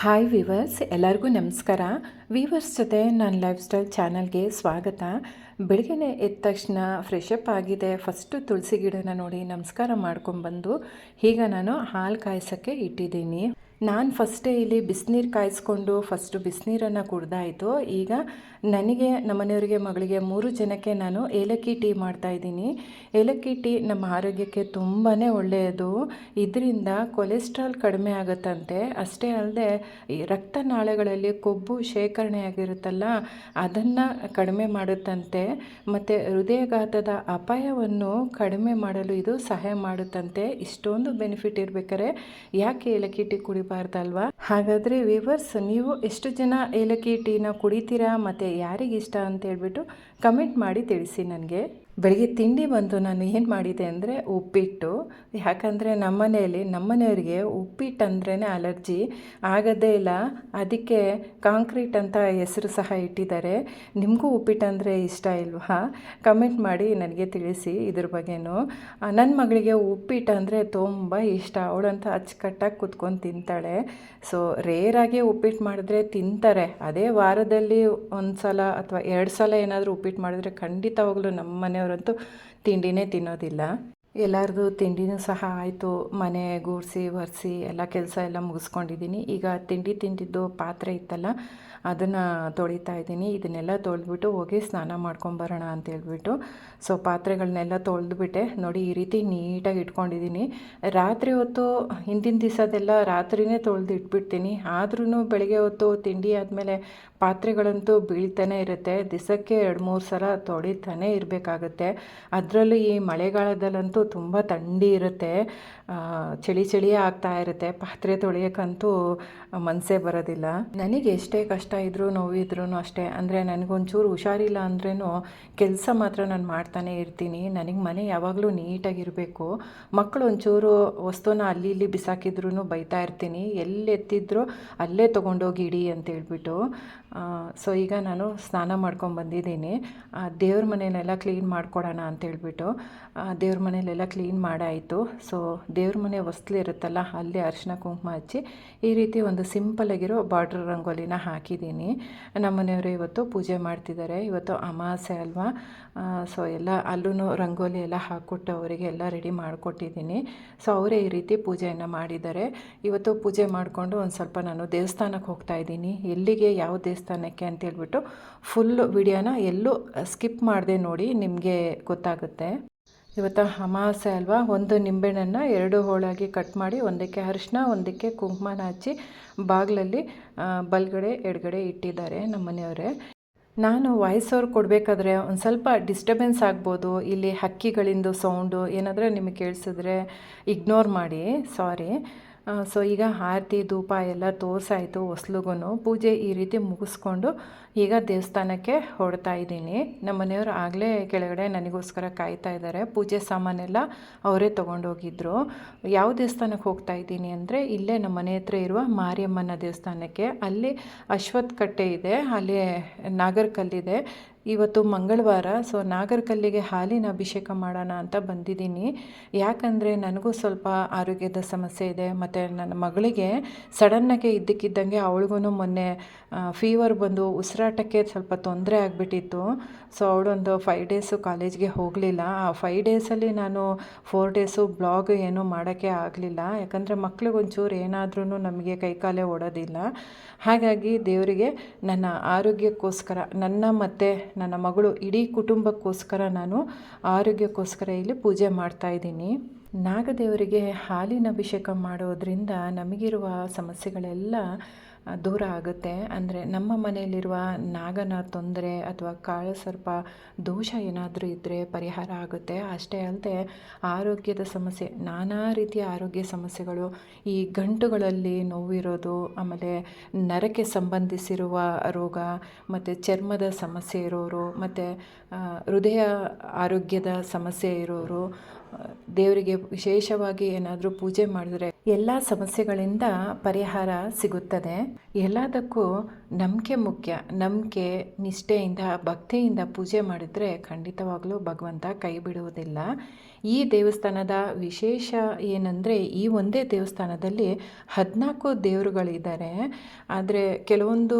Hi viewers ಎಲ್ಲರಿಗೂ ನಮಸ್ಕಾರ. Viewers ಜೊತೆ ನನ್ನ ಲೈಫ್ ಸ್ಟೈಲ್ ಚಾನಲ್ಗೆ ಸ್ವಾಗತ. ಬೆಳಗ್ಗೆನೆ ಎದ್ದ ತಕ್ಷಣ ಫ್ರೆಶ್ ಅಪ್ ಆಗಿದೆ. ಫಸ್ಟು ತುಳಸಿ ಗಿಡನ ನೋಡಿ ನಮಸ್ಕಾರ ಮಾಡ್ಕೊಂಡ್ಬಂದು. ಈಗ ನಾನು ಹಾಲು ಕಾಯಿಸೋಕ್ಕೆ ಇಟ್ಟಿದ್ದೀನಿ. ನಾನು ಫಸ್ಟೇ ಇಲ್ಲಿ ಬಿಸಿನೀರು ಕಾಯಿಸ್ಕೊಂಡು ಫಸ್ಟು ಬಿಸಿನೀರನ್ನು ಕುಡ್ದಾಯಿತು. ಈಗ ನನಗೆ ನಮ್ಮನೆಯವರಿಗೆ ಮಗಳಿಗೆ ಮೂರು ಜನಕ್ಕೆ ನಾನು ಏಲಕ್ಕಿ ಟೀ ಮಾಡ್ತಾಯಿದ್ದೀನಿ ಏಲಕ್ಕಿ ಟೀ ನಮ್ಮ ಆರೋಗ್ಯಕ್ಕೆ ತುಂಬಾ ಒಳ್ಳೆಯದು. ಇದರಿಂದ ಕೊಲೆಸ್ಟ್ರಾಲ್ ಕಡಿಮೆ ಆಗುತ್ತಂತೆ. ಅಷ್ಟೇ ಅಲ್ಲದೆ ಈ ರಕ್ತನಾಳಗಳಲ್ಲಿ ಕೊಬ್ಬು ಶೇಖರಣೆ ಆಗಿರುತ್ತಲ್ಲ, ಅದನ್ನು ಕಡಿಮೆ ಮಾಡುತ್ತಂತೆ. ಮತ್ತು ಹೃದಯಘಾತದ ಅಪಾಯವನ್ನು ಕಡಿಮೆ ಮಾಡಲು ಇದು ಸಹಾಯ ಮಾಡುತ್ತಂತೆ. ಇಷ್ಟೊಂದು ಬೆನಿಫಿಟ್ ಇರಬೇಕಾದ್ರೆ ಯಾಕೆ ಏಲಕ್ಕಿ ಟೀ ಕುಡಿಬಾರ್ದಲ್ವಾ ಹಾಗಾದರೆ ವಿವರ್ಸ್ ನೀವು ಎಷ್ಟು ಜನ ಏಲಕ್ಕಿ ಟೀನ ಕುಡಿತೀರಾ ಮತ್ತೆ ಯಾರಿಗಿಷ್ಟ ಅಂತ ಹೇಳ್ಬಿಟ್ಟು ಕಮೆಂಟ್ ಮಾಡಿ ತಿಳಿಸಿ ನನಗೆ. ಬೆಳಗ್ಗೆ ತಿಂಡಿ ಬಂತು, ನಾನು ಏನು ಮಾಡಿದೆ ಅಂದರೆ ಉಪ್ಪಿಟ್ಟು. ಯಾಕಂದರೆ ನಮ್ಮನೆಯಲ್ಲಿ ನಮ್ಮನೆಯವರಿಗೆ ಉಪ್ಪಿಟ್ಟು ಅಂದ್ರೇ ಅಲರ್ಜಿ. ಆಗೋದೇ ಇಲ್ಲ, ಅದಕ್ಕೆ ಕಾಂಕ್ರೀಟ್ ಅಂತ ಹೆಸರು ಸಹ ಇಟ್ಟಿದ್ದಾರೆ. ನಿಮಗೂ ಉಪ್ಪಿಟ್ಟು ಅಂದರೆ ಇಷ್ಟ ಇಲ್ವಾ? ಕಮೆಂಟ್ ಮಾಡಿ ನನಗೆ ತಿಳಿಸಿ ಇದ್ರ ಬಗ್ಗೆನೂ. ನನ್ನ ಮಗಳಿಗೆ ಉಪ್ಪಿಟ್ಟು ಅಂದರೆ ತುಂಬ ಇಷ್ಟ. ಅವಳಂತ ಅಚ್ಚುಕಟ್ಟಾಗಿ ಕುತ್ಕೊಂಡು ತಿಂತಾಳೆ. ಸೊ ರೇರಾಗಿ ಉಪ್ಪಿಟ್ಟು ಮಾಡಿದ್ರೆ ತಿಂತಾರೆ. ಅದೇ ವಾರದಲ್ಲಿ ಒಂದು ಸಲ ಅಥವಾ ಎರಡು ಸಲ ಏನಾದರೂ ಉಪ್ಪಿಟ್ಟು ಮಾಡಿದ್ರೆ ಖಂಡಿತವಾಗ್ಲೂ ನಮ್ಮ ಮನೆಯವರಂತೂ ತಿಂಡಿನೇ ತಿನ್ನೋದಿಲ್ಲ. ಎಲ್ಲರದು ತಿಂಡಿನೂ ಸಹ ಆಯಿತು. ಮನೆ ಗೂಡಿಸಿ, ಒರೆಸಿ ಎಲ್ಲ ಕೆಲಸ ಎಲ್ಲ ಮುಗಿಸ್ಕೊಂಡಿದ್ದೀನಿ ಈಗ ತಿಂಡಿ ತಿಂದಿದ್ದು ಪಾತ್ರೆ ಇತ್ತಲ್ಲ, ಅದನ್ನು ತೊಳಿತಾ ಇದ್ದೀನಿ ಇದನ್ನೆಲ್ಲ ತೊಳೆದ್ಬಿಟ್ಟು ಹೋಗಿ ಸ್ನಾನ ಮಾಡ್ಕೊಂಬರೋಣ ಅಂತ ಹೇಳ್ಬಿಟ್ಟು ಸೊ ಪಾತ್ರೆಗಳನ್ನೆಲ್ಲ ತೊಳೆದ್ಬಿಟ್ಟೆ. ನೋಡಿ, ಈ ರೀತಿ ನೀಟಾಗಿ ಇಟ್ಕೊಂಡಿದ್ದೀನಿ ರಾತ್ರಿ ಹೊತ್ತು, ಹಿಂದಿನ ದಿವಸದೆಲ್ಲ ರಾತ್ರಿನೇ ತೊಳೆದು ಇಟ್ಬಿಡ್ತೀನಿ ಆದ್ರೂ ಬೆಳಗ್ಗೆ ಹೊತ್ತು ತಿಂಡಿ ಆದಮೇಲೆ ಪಾತ್ರೆಗಳಂತೂ ಬೀಳ್ತಾನೆ ಇರುತ್ತೆ. ದಿಸಕ್ಕೆ ಎರಡು, ಮೂರು ಸಲ ತೊಡಿತಾನೆ ಇರಬೇಕಾಗುತ್ತೆ. ಅದರಲ್ಲೂ ಈ ಮಳೆಗಾಲದಲ್ಲಂತೂ ತುಂಬ ಥಂಡಿ ಇರುತ್ತೆ. ಚಳಿ ಚಳಿಯೇ ಆಗ್ತಾ ಇರುತ್ತೆ. ಪಾತ್ರೆ ತೊಳೆಯೋಕ್ಕಂತೂ ಮನಸ್ಸೇ ಬರೋದಿಲ್ಲ. ನನಗೆ ಎಷ್ಟೇ ಕಷ್ಟ ಇದ್ದರೂ ನೋವಿದ್ರೂ ಅಷ್ಟೇ. ಅಂದರೆ ನನಗೊಂಚೂರು ಹುಷಾರಿಲ್ಲ ಅಂದ್ರೂ ಕೆಲಸ ಮಾತ್ರ ನಾನು ಮಾಡ್ತಾನೆ ಇರ್ತೀನಿ. ನನಗೆ ಮನೆ ಯಾವಾಗಲೂ ನೀಟಾಗಿರಬೇಕು. ಮಕ್ಕಳು ಒಂಚೂರು ವಸ್ತುನ ಅಲ್ಲಿ ಇಲ್ಲಿ ಬಿಸಾಕಿದ್ರೂ ಬೈತಾ ಇರ್ತೀನಿ. ಎಲ್ಲಿ ಎತ್ತಿದ್ರು ಅಲ್ಲೇ ತೊಗೊಂಡೋಗಿ ಇಡಿ ಅಂತ ಹೇಳ್ಬಿಟ್ಟು ಸೊ ಈಗ ನಾನು ಸ್ನಾನ ಮಾಡ್ಕೊಂಡು ಬಂದಿದ್ದೀನಿ. ದೇವ್ರ ಮನೆಯಲ್ಲೆಲ್ಲ ಕ್ಲೀನ್ ಮಾಡಿಕೊಡೋಣ ಅಂತೇಳ್ಬಿಟ್ಟು ದೇವ್ರ ಮನೆಯಲ್ಲೆಲ್ಲ ಕ್ಲೀನ್ ಮಾಡಾಯಿತು. ಸೊ ದೇವ್ರ ಮನೆ ಇರುತ್ತಲ್ಲ, ಅಲ್ಲಿ ಅರಿಶಿನ ಕುಂಕುಮ ಹಚ್ಚಿ ಈ ರೀತಿ ಒಂದು ಸಿಂಪಲಾಗಿರೋ ಬಾರ್ಡ್ರ್ ರಂಗೋಲಿನ ಹಾಕಿದ್ದೀನಿ. ನಮ್ಮ ಮನೆಯವರು ಇವತ್ತು ಪೂಜೆ ಮಾಡ್ತಿದ್ದಾರೆ. ಇವತ್ತು ಅಮಾವಾಸ್ಯೆ ಅಲ್ವಾ? ಸೊ ಎಲ್ಲ ಅಲ್ಲೂ ರಂಗೋಲಿ ಎಲ್ಲ ಹಾಕ್ಕೊಟ್ಟು ಅವರಿಗೆ ಎಲ್ಲ ರೆಡಿ ಮಾಡಿಕೊಟ್ಟಿದ್ದೀನಿ. ಸೊ ಅವರೇ ಈ ರೀತಿ ಪೂಜೆಯನ್ನು ಮಾಡಿದ್ದಾರೆ. ಇವತ್ತು ಪೂಜೆ ಮಾಡಿಕೊಂಡು ಒಂದು ಸ್ವಲ್ಪ ನಾನು ದೇವಸ್ಥಾನಕ್ಕೆ ಹೋಗ್ತಾ ಇದ್ದೀನಿ. ಎಲ್ಲಿಗೆ, ಯಾವ ದೇವಸ್ಥಾನಕ್ಕೆ ಅಂತ ಹೇಳ್ಬಿಟ್ಟು ಫುಲ್ ವಿಡಿಯೋನ ಎಲ್ಲೂ ಸ್ಕಿಪ್ ಮಾಡಿದೆ ನೋಡಿ ನಿಮಗೆ ಗೊತ್ತಾಗುತ್ತೆ. ಇವತ್ತು ಅಮಾವಾಸ್ಯೆ ಅಲ್ವಾ? ಒಂದು ನಿಂಬೆಹಣ್ಣನ್ನು ಎರಡು ಹೋಳಾಗಿ ಕಟ್ ಮಾಡಿ ಒಂದಕ್ಕೆ ಅರಿಶಿನ ಒಂದಕ್ಕೆ ಕುಂಕುಮನ ಹಚ್ಚಿ ಬಾಗಿಲಲ್ಲಿ ಬಲಗಡೆ, ಎಡಗಡೆ ಇಟ್ಟಿದ್ದಾರೆ ನಮ್ಮ ಮನೆಯವರೇ ನಾನು ವಾಯ್ಸ್ ಅವ್ರು ಕೊಡಬೇಕಾದ್ರೆ ಒಂದು ಸ್ವಲ್ಪ ಡಿಸ್ಟರ್ಬೆನ್ಸ್ ಆಗ್ಬೋದು. ಇಲ್ಲಿ ಹಕ್ಕಿಗಳಿಂದು ಸೌಂಡು ಏನಾದರೂ ನಿಮಗೆ ಕೇಳಿಸಿದ್ರೆ ಇಗ್ನೋರ್ ಮಾಡಿ. ಸಾರಿ ಸೊ ಈಗ ಆರತಿ ಧೂಪ ಎಲ್ಲ ತೋರಿಸಾಯಿತು ಹೊಸ್ಲುಗೂ ಪೂಜೆ ಈ ರೀತಿ ಮುಗಿಸ್ಕೊಂಡು ಈಗ ದೇವಸ್ಥಾನಕ್ಕೆ ಹೊಡ್ತಾ ಇದ್ದೀನಿ. ನಮ್ಮ ಮನೆಯವರು ಆಗಲೇ ಕೆಳಗಡೆ ನನಗೋಸ್ಕರ ಕಾಯ್ತಾ ಇದ್ದಾರೆ. ಪೂಜೆ ಸಾಮಾನೆಲ್ಲ ಅವರೇ ತೊಗೊಂಡೋಗಿದ್ರು. ಯಾವ ದೇವಸ್ಥಾನಕ್ಕೆ ಹೋಗ್ತಾ ಇದ್ದೀನಿ ಅಂದರೆ ಇಲ್ಲೇ ನಮ್ಮ ಮನೆ ಹತ್ರ ಇರುವ ಮಾರಿಯಮ್ಮನ ದೇವಸ್ಥಾನಕ್ಕೆ. ಅಲ್ಲಿ ಅಶ್ವತ್ಥ ಕಟ್ಟೆ ಇದೆ. ಅಲ್ಲಿ ನಾಗರಕಲ್ಲಿದೆ. ಇವತ್ತು ಮಂಗಳವಾರ, ಸೊ ನಾಗರಕಲ್ಲಿಗೆ ಹಾಲಿನ ಅಭಿಷೇಕ ಮಾಡೋಣ ಅಂತ ಬಂದಿದ್ದೀನಿ. ಯಾಕಂದರೆ ನನಗೂ ಸ್ವಲ್ಪ ಆರೋಗ್ಯದ ಸಮಸ್ಯೆ ಇದೆ, ಮತ್ತು ನನ್ನ ಮಗಳಿಗೆ ಸಡನ್ನಾಗೆ ಇದ್ದಕ್ಕಿದ್ದಂಗೆ ಅವಳಿಗೂ ಮೊನ್ನೆ ಫೀವರ್ ಬಂದು ಉಸಿರಾಟಕ್ಕೆ ಸ್ವಲ್ಪ ತೊಂದರೆ ಆಗಿಬಿಟ್ಟಿತ್ತು. ಸೊ ಅವಳೊಂದು ಫೈವ್ ಡೇಸು ಕಾಲೇಜ್ಗೆ ಹೋಗಲಿಲ್ಲ. ಆ ಫೈವ್ ಡೇಸಲ್ಲಿ ನಾನು ಫೋರ್ ಡೇಸು ಬ್ಲಾಗ್ ಏನೂ ಮಾಡೋಕ್ಕೆ ಆಗಲಿಲ್ಲ. ಯಾಕಂದರೆ ಮಕ್ಳಿಗೊಂಚೂರು ಏನಾದ್ರೂ ನಮಗೆ ಕೈಕಾಲೇ ಓಡೋದಿಲ್ಲ. ಹಾಗಾಗಿ ದೇವರಿಗೆ ನನ್ನ ಆರೋಗ್ಯಕ್ಕೋಸ್ಕರ, ನನ್ನ ಮತ್ತು ನನ್ನ ಮಗಳು ಇಡೀ ಕುಟುಂಬಕ್ಕೋಸ್ಕರ ನಾನು ಆರೋಗ್ಯಕ್ಕೋಸ್ಕರ ಇಲ್ಲಿ ಪೂಜೆ ಮಾಡ್ತಾಯಿದ್ದೀನಿ ನಾಗದೇವರಿಗೆ ಹಾಲಿನ ಅಭಿಷೇಕ ಮಾಡೋದ್ರಿಂದ ನಮಗಿರುವ ಸಮಸ್ಯೆಗಳೆಲ್ಲ ದೂರ ಆಗುತ್ತೆ. ಅಂದರೆ ನಮ್ಮ ಮನೆಯಲ್ಲಿರುವ ನಾಗನ ತೊಂದರೆ ಅಥವಾ ಕಾಳಸರ್ಪ ದೋಷ ಏನಾದರೂ ಇದ್ದರೆ ಪರಿಹಾರ ಆಗುತ್ತೆ. ಅಷ್ಟೇ ಅಲ್ಲದೆ ಆರೋಗ್ಯದ ಸಮಸ್ಯೆ, ನಾನಾ ರೀತಿಯ ಆರೋಗ್ಯ ಸಮಸ್ಯೆಗಳು, ಈ ಗಂಟುಗಳಲ್ಲಿ ನೋವಿರೋದು, ಆಮೇಲೆ ನರಕ್ಕೆ ಸಂಬಂಧಿಸಿರುವ ರೋಗ, ಮತ್ತು ಚರ್ಮದ ಸಮಸ್ಯೆ ಇರೋರು, ಮತ್ತು ಹೃದಯ ಆರೋಗ್ಯದ ಸಮಸ್ಯೆ ಇರೋರು ದೇವರಿಗೆ ವಿಶೇಷವಾಗಿ ಏನಾದರೂ ಪೂಜೆ ಮಾಡಿದ್ರೆ ಎಲ್ಲ ಸಮಸ್ಯೆಗಳಿಂದ ಪರಿಹಾರ ಸಿಗುತ್ತದೆ. ಎಲ್ಲದಕ್ಕೂ ನಂಬಿಕೆ ಮುಖ್ಯ. ನಂಬಿಕೆ, ನಿಷ್ಠೆಯಿಂದ, ಭಕ್ತಿಯಿಂದ ಪೂಜೆ ಮಾಡಿದರೆ ಖಂಡಿತವಾಗಲೂ ಭಗವಂತ ಕೈ ಬಿಡುವುದಿಲ್ಲ. ಈ ದೇವಸ್ಥಾನದ ವಿಶೇಷ ಏನಂದರೆ ಈ ಒಂದೇ ದೇವಸ್ಥಾನದಲ್ಲಿ ಹದಿನಾಲ್ಕು ದೇವರುಗಳಿದ್ದಾರೆ. ಆದರೆ ಕೆಲವೊಂದು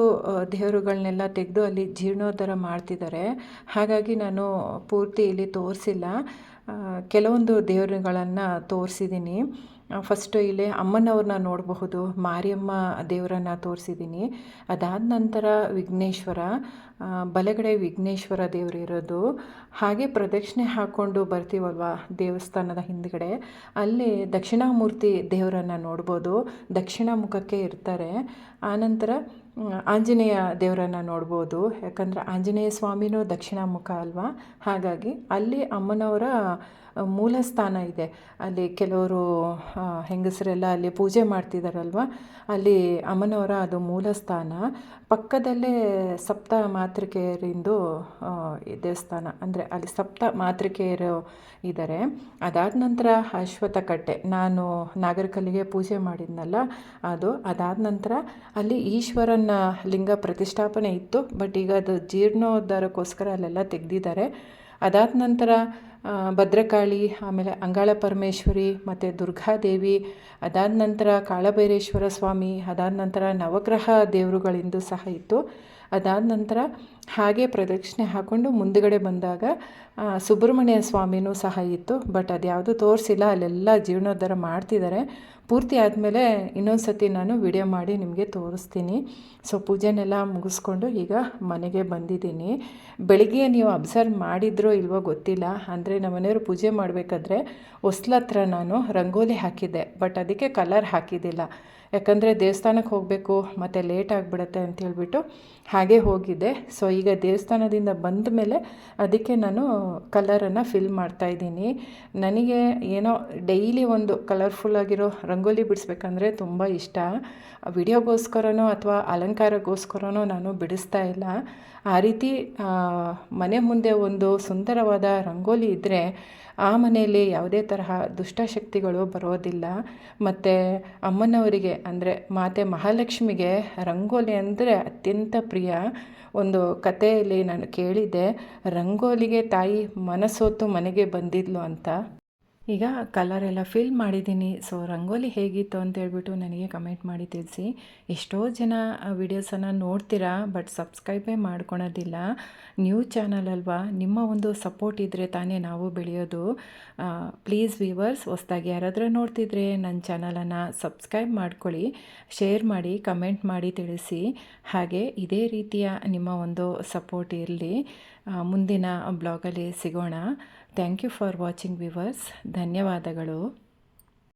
ದೇವರುಗಳನ್ನೆಲ್ಲ ತೆಗೆದು ಅಲ್ಲಿ ಜೀರ್ಣೋದ್ಧಾರ ಮಾಡ್ತಿದ್ದಾರೆ. ಹಾಗಾಗಿ ನಾನು ಪೂರ್ತಿ ಇಲ್ಲಿ ತೋರಿಸಿಲ್ಲ. ಕೆಲವೊಂದು ದೇವರುಗಳನ್ನು ತೋರಿಸಿದ್ದೀನಿ ಫಸ್ಟು ಇಲ್ಲಿ ಅಮ್ಮನವ್ರನ್ನ ನೋಡಬಹುದು, ಮಾರಿಯಮ್ಮ ದೇವರನ್ನು ತೋರಿಸಿದ್ದೀನಿ ಅದಾದ ನಂತರ ವಿಘ್ನೇಶ್ವರ ಬಲಗಡೆ ವಿಘ್ನೇಶ್ವರ ದೇವರು ಇರೋದು. ಹಾಗೆ ಪ್ರದಕ್ಷಿಣೆ ಹಾಕ್ಕೊಂಡು ಬರ್ತೀವಲ್ವ ದೇವಸ್ಥಾನದ ಹಿಂದ್ಗಡೆ? ಅಲ್ಲಿ ದಕ್ಷಿಣಾಮೂರ್ತಿ ದೇವರನ್ನು ನೋಡ್ಬೋದು, ದಕ್ಷಿಣ ಮುಖಕ್ಕೆ ಇರ್ತಾರೆ. ಆನಂತರ ಆಂಜನೇಯ ದೇವರನ್ನ ನೋಡ್ಬೋದು. ಯಾಕಂದರೆ ಆಂಜನೇಯ ಸ್ವಾಮಿನೂ ದಕ್ಷಿಣ ಮುಖ ಅಲ್ವಾ? ಹಾಗಾಗಿ ಅಲ್ಲಿ ಅಮ್ಮನವರ ಮೂಲ ಸ್ಥಾನ ಇದೆ. ಅಲ್ಲಿ ಕೆಲವರು ಹೆಂಗಸರೆಲ್ಲ ಅಲ್ಲಿ ಪೂಜೆ ಮಾಡ್ತಿದ್ದಾರಲ್ವ ಅಲ್ಲಿ ಅಮ್ಮನವರ ಅದು ಮೂಲ ಸ್ಥಾನ ಪಕ್ಕದಲ್ಲೇ ಸಪ್ತ ಮಾತೃಕೆಯರಿಂದು ದೇವಸ್ಥಾನ. ಅಂದರೆ ಅಲ್ಲಿ ಸಪ್ತ ಮಾತೃಕೆಯರು ಇದ್ದಾರೆ ಅದಾದ ನಂತರ ಅಶ್ವಥ ಕಟ್ಟೆ ನಾನು ನಾಗರಕಲ್ಲಿಗೆ ಪೂಜೆ ಮಾಡಿದ್ನಲ್ಲ, ಅದು ಅದಾದ ನಂತರ ಅಲ್ಲಿ ಈಶ್ವರನ ಲಿಂಗ ಪ್ರತಿಷ್ಠಾಪನೆ ಇತ್ತು ಬಟ್ ಈಗ ಅದು ಜೀರ್ಣೋದ್ಧಾರಕ್ಕೋಸ್ಕರ ಅಲ್ಲೆಲ್ಲ ತೆಗೆದಿದ್ದಾರೆ. ಅದಾದ ನಂತರ ಭದ್ರಕಾಳಿ, ಆಮೇಲೆ ಅಂಗಾಳ ಪರಮೇಶ್ವರಿ, ಮತ್ತು ದುರ್ಗಾದೇವಿ ಅದಾದ ನಂತರ ಕಾಳಭೈರೇಶ್ವರ ಸ್ವಾಮಿ, ಅದಾದ ನಂತರ ನವಗ್ರಹ ದೇವರುಗಳಿಂದು ಸಹ ಇತ್ತು. ಅದಾದ ನಂತರ ಹಾಗೆ ಪ್ರದಕ್ಷಿಣೆ ಹಾಕ್ಕೊಂಡು ಮುಂದುಗಡೆ ಬಂದಾಗ ಸುಬ್ರಹ್ಮಣ್ಯ ಸ್ವಾಮಿನೂ ಸಹ ಇತ್ತು. ಬಟ್ ಅದ್ಯಾವುದು ತೋರಿಸಿಲ್ಲ. ಅಲ್ಲೆಲ್ಲ ಜೀರ್ಣೋದ್ಧಾರ ಮಾಡ್ತಿದ್ದಾರೆ. ಪೂರ್ತಿ ಆದಮೇಲೆ ಇನ್ನೊಂದು ಸತಿ ನಾನು ವಿಡಿಯೋ ಮಾಡಿ ನಿಮಗೆ ತೋರಿಸ್ತೀನಿ. ಸೊ, ಪೂಜೆನೆಲ್ಲ ಮುಗಿಸ್ಕೊಂಡು ಈಗ ಮನೆಗೆ ಬಂದಿದ್ದೀನಿ. ಬೆಳಿಗ್ಗೆ ನೀವು ಅಬ್ಸರ್ವ್ ಮಾಡಿದ್ರೋ ಇಲ್ವೋ ಗೊತ್ತಿಲ್ಲ. ಅಂದರೆ ನಮ್ಮ ಮನೆಯವರು ಪೂಜೆ ಮಾಡಬೇಕಾದ್ರೆ ಹೊಸ್ಲತ್ರ ನಾನು ರಂಗೋಲಿ ಹಾಕಿದ್ದೆ. ಬಟ್ ಅದಕ್ಕೆ ಕಲರ್ ಹಾಕಿದ್ದಿಲ್ಲ. ಯಾಕಂದರೆ ದೇವಸ್ಥಾನಕ್ಕೆ ಹೋಗಬೇಕು, ಮತ್ತು ಲೇಟ್ ಆಗಿಬಿಡುತ್ತೆ ಅಂತ ಹೇಳ್ಬಿಟ್ಟು ಹಾಗೆ ಹೋಗಿದೆ. ಸೊ ಈಗ ದೇವಸ್ಥಾನದಿಂದ ಬಂದ ಮೇಲೆ ಅದಕ್ಕೆ ನಾನು ಕಲರನ್ನು ಫಿಲ್ ಮಾಡ್ತಾಯಿದ್ದೀನಿ ನನಗೆ ಏನೋ ಡೈಲಿ ಒಂದು ಕಲರ್ಫುಲ್ಲಾಗಿರೋ ರಂಗೋಲಿ ಬಿಡಿಸ್ಬೇಕಂದ್ರೆ ತುಂಬ ಇಷ್ಟ. ವಿಡಿಯೋಗೋಸ್ಕರನೋ ಅಥವಾ ಅಲಂಕಾರಗೋಸ್ಕರನೋ ನಾನು ಬಿಡಿಸ್ತಾ ಇಲ್ಲ. ಆ ರೀತಿ ಮನೆ ಮುಂದೆ ಒಂದು ಸುಂದರವಾದ ರಂಗೋಲಿ ಇದ್ದರೆ ಆ ಮನೆಯಲ್ಲಿ ಯಾವುದೇ ತರಹ ದುಷ್ಟಶಕ್ತಿಗಳು ಬರೋದಿಲ್ಲ. ಮತ್ತು ಅಮ್ಮನವರಿಗೆ ಅಂದರೆ ಮಾತೆ ಮಹಾಲಕ್ಷ್ಮಿಗೆ ರಂಗೋಲಿ ಅಂದರೆ ಅತ್ಯಂತ ಪ್ರಿಯ. ಒಂದು ಕಥೆಯಲ್ಲಿ ನಾನು ಕೇಳಿದ್ದೆ ರಂಗೋಲಿಗೆ ತಾಯಿ ಮನಸೋತು ಮನೆಗೆ ಬಂದಿದ್ಲು ಅಂತ. ಈಗ ಕಲರ್ ಎಲ್ಲ ಫಿಲ್ ಮಾಡಿದ್ದೀನಿ. ಸೊ ರಂಗೋಲಿ ಹೇಗಿತ್ತು ಅಂತ ಹೇಳ್ಬಿಟ್ಟು ನನಗೆ ಕಮೆಂಟ್ ಮಾಡಿ ತಿಳಿಸಿ. ಎಷ್ಟೋ ಜನ ವಿಡಿಯೋಸನ್ನು ನೋಡ್ತೀರಾ ಬಟ್ ಸಬ್ಸ್ಕ್ರೈಬೇ ಮಾಡ್ಕೊಳೋದಿಲ್ಲ. ನ್ಯೂ ಚಾನಲ್ ಅಲ್ವಾ? ನಿಮ್ಮ ಒಂದು ಸಪೋರ್ಟ್ ಇದ್ದರೆ ತಾನೇ ನಾವು ಬೆಳೆಯೋದು. ಪ್ಲೀಸ್ ವ್ಯೂವರ್ಸ್ ಹೊಸ್ದಾಗಿ ಯಾರಾದರೂ ನೋಡ್ತಿದ್ರೆ ನನ್ನ ಚಾನಲನ್ನು ಸಬ್ಸ್ಕ್ರೈಬ್ ಮಾಡ್ಕೊಳ್ಳಿ ಶೇರ್ ಮಾಡಿ ಕಮೆಂಟ್ ಮಾಡಿ ತಿಳಿಸಿ. ಹಾಗೆ ಇದೇ ರೀತಿಯ ನಿಮ್ಮ ಒಂದು ಸಪೋರ್ಟ್ ಇರಲಿ. ಮುಂದಿನ ಬ್ಲಾಗಲ್ಲಿ ಸಿಗೋಣ. Thank you for watching viewers ಧನ್ಯವಾದಗಳು.